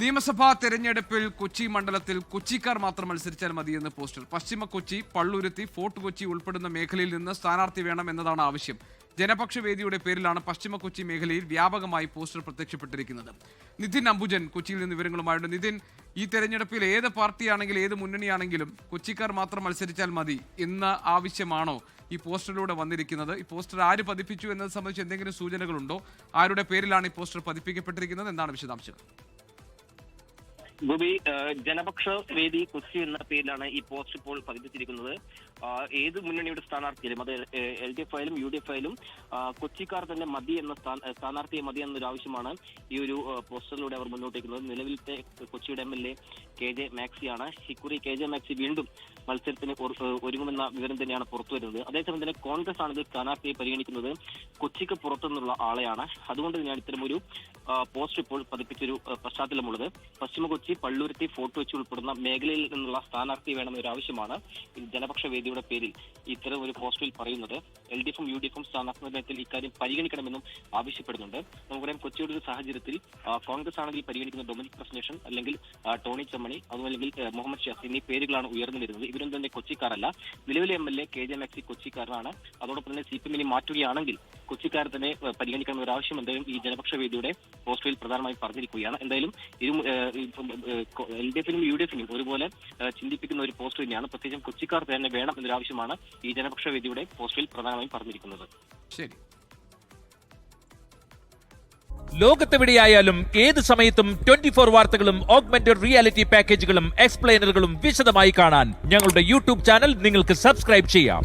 നിയമസഭാ തെരഞ്ഞെടുപ്പിൽ കൊച്ചി മണ്ഡലത്തിൽ കൊച്ചിക്കാർ മാത്രം മത്സരിച്ചാൽ മതിയെന്ന് പോസ്റ്റർ. പശ്ചിമ കൊച്ചി പള്ളുരുത്തി ഫോർട്ട് കൊച്ചി ഉൾപ്പെടുന്ന മേഖലയിൽ നിന്ന് സ്ഥാനാർത്ഥി വേണം എന്നതാണ് ആവശ്യം. ജനപക്ഷ വേദിയുടെ പേരിലാണ് പശ്ചിമ കൊച്ചി മേഖലയിൽ വ്യാപകമായി പോസ്റ്റർ പ്രത്യക്ഷപ്പെട്ടിരിക്കുന്നത്. നിതിൻ അംബുജൻ കൊച്ചിയിൽ നിന്ന് വിവരങ്ങളുമായുണ്ട്. നിതിൻ ഈ തെരഞ്ഞെടുപ്പിൽ ഏത് പാർട്ടിയാണെങ്കിലും ഏത് മുന്നണിയാണെങ്കിലും കൊച്ചിക്കാർ മാത്രം മത്സരിച്ചാൽ മതി എന്ന ആവശ്യമാണോ ഈ പോസ്റ്ററിലൂടെ വന്നിരിക്കുന്നത്? ഈ പോസ്റ്റർ ആര് പതിപ്പിച്ചു എന്നത് സംബന്ധിച്ച് എന്തെങ്കിലും സൂചനകളുണ്ടോ? ആരുടെ പേരിലാണ് ഈ പോസ്റ്റർ പതിപ്പിക്കപ്പെട്ടിരിക്കുന്നത്? എന്താണ് വിശദാംശങ്ങൾ? ഗോപി ജനപക്ഷ വേദി കൊച്ചി എന്ന പേരിലാണ് ഈ പോസ്റ്റ് ഇപ്പോൾ പതിപ്പിച്ചിരിക്കുന്നത്. ഏത് മുന്നണിയുടെ സ്ഥാനാർത്ഥിയാലും അത് എൽ ഡി എഫ് ആയാലും യു ഡി എഫ് ആയാലും കൊച്ചിക്കാർ തന്നെ മതി എന്ന സ്ഥാനാർത്ഥിയെ മതി എന്നൊരു ആവശ്യമാണ് ഈ ഒരു പോസ്റ്ററിലൂടെ അവർ മുന്നോട്ടേക്കുന്നത്. നിലവിലത്തെ കൊച്ചിയുടെ M L A K J മാക്സിയാണ്. ഇക്കുറി കെ ജെ മാക്സി വീണ്ടും മത്സരത്തിന് ഒരുങ്ങുമെന്ന വിവരം തന്നെയാണ് പുറത്തു വരുന്നത്. അതേസമയം തന്നെ കോൺഗ്രസ് ആണ് ഇതിൽ സ്ഥാനാർത്ഥിയെ പരിഗണിക്കുന്നത് കൊച്ചിക്ക് പുറത്തുനിന്നുള്ള ആളെയാണ്. അതുകൊണ്ട് തന്നെയാണ് ഇത്തരമൊരു പോസ്റ്റ് ഇപ്പോൾ പതിപ്പിച്ചൊരു പശ്ചാത്തലമുള്ളത്. പശ്ചിമ കൊച്ചി പള്ളുരുത്തി ഫോർട്ട് കൊച്ചി ഉൾപ്പെടുന്ന മേഖലയിൽ നിന്നുള്ള സ്ഥാനാർത്ഥി വേണമെന്നൊരു ആവശ്യമാണ്. ജനപക്ഷ വേദിയുടെ പേരിൽ ഇത്തരം ഒരു പോസ്റ്റിൽ പറയുന്നത്. എൽ ഡി എഫും യു ഡി എഫും സ്ഥാനാർത്ഥി ഇക്കാര്യം പരിഗണിക്കണമെന്നും ആവശ്യപ്പെടുന്നുണ്ട്. നമുക്കറിയാം കൊച്ചിയുടെ ഒരു സാഹചര്യത്തിൽ കോൺഗ്രസ് ആണെങ്കിൽ പരിഗണിക്കുന്ന ഡൊമിനിക് പ്രശ്നേഷൻ അല്ലെങ്കിൽ ടോണി ചമ്മണി അതുമല്ലെങ്കിൽ മുഹമ്മദ് ഷാസ് എന്നീ പേരുകളാണ് ഉയർന്നു വരുന്നത്. ഇവരും തന്നെ കൊച്ചിക്കാരല്ല. നിലവിലെ M L A K J Maxy കൊച്ചിക്കാരനാണ്. അതോടൊപ്പം തന്നെ സി പി എമ്മിനെ മാറ്റുകയാണെങ്കിൽ കൊച്ചിക്കാരെ തന്നെ പരിഗണിക്കണം ഒരു ആവശ്യം എന്തായാലും ഈ ജനപക്ഷ വേദിയുടെ പോസ്റ്ററിൽ പ്രധാനമായും പറഞ്ഞിരിക്കുകയാണ്. എന്തായാലും ഇതും എൽ ഡി എഫിനും യു ഡി എഫിനും ഒരുപോലെ ചിന്തിപ്പിക്കുന്ന ഒരു പോസ്റ്റർ തന്നെയാണ്. പ്രത്യേകിച്ചും കൊച്ചിക്കാർ തന്നെ വേണം എന്നൊരു ആവശ്യമാണ് ഈ ജനപക്ഷ വേദിയുടെ പോസ്റ്ററിൽ പ്രധാനമായും പറഞ്ഞിരിക്കുന്നത്. ശരി. ലോകത്തെവിടെയായാലും ഏത് സമയത്തും ട്വന്റി ഫോർ വാർത്തകളും ഓഗ്മെന്റഡ് റിയാലിറ്റി പാക്കേജുകളും എക്സ്പ്ലെയിനറുകളും വിശദമായി കാണാൻ ഞങ്ങളുടെ യൂട്യൂബ് ചാനൽ നിങ്ങൾക്ക് സബ്സ്ക്രൈബ് ചെയ്യാം.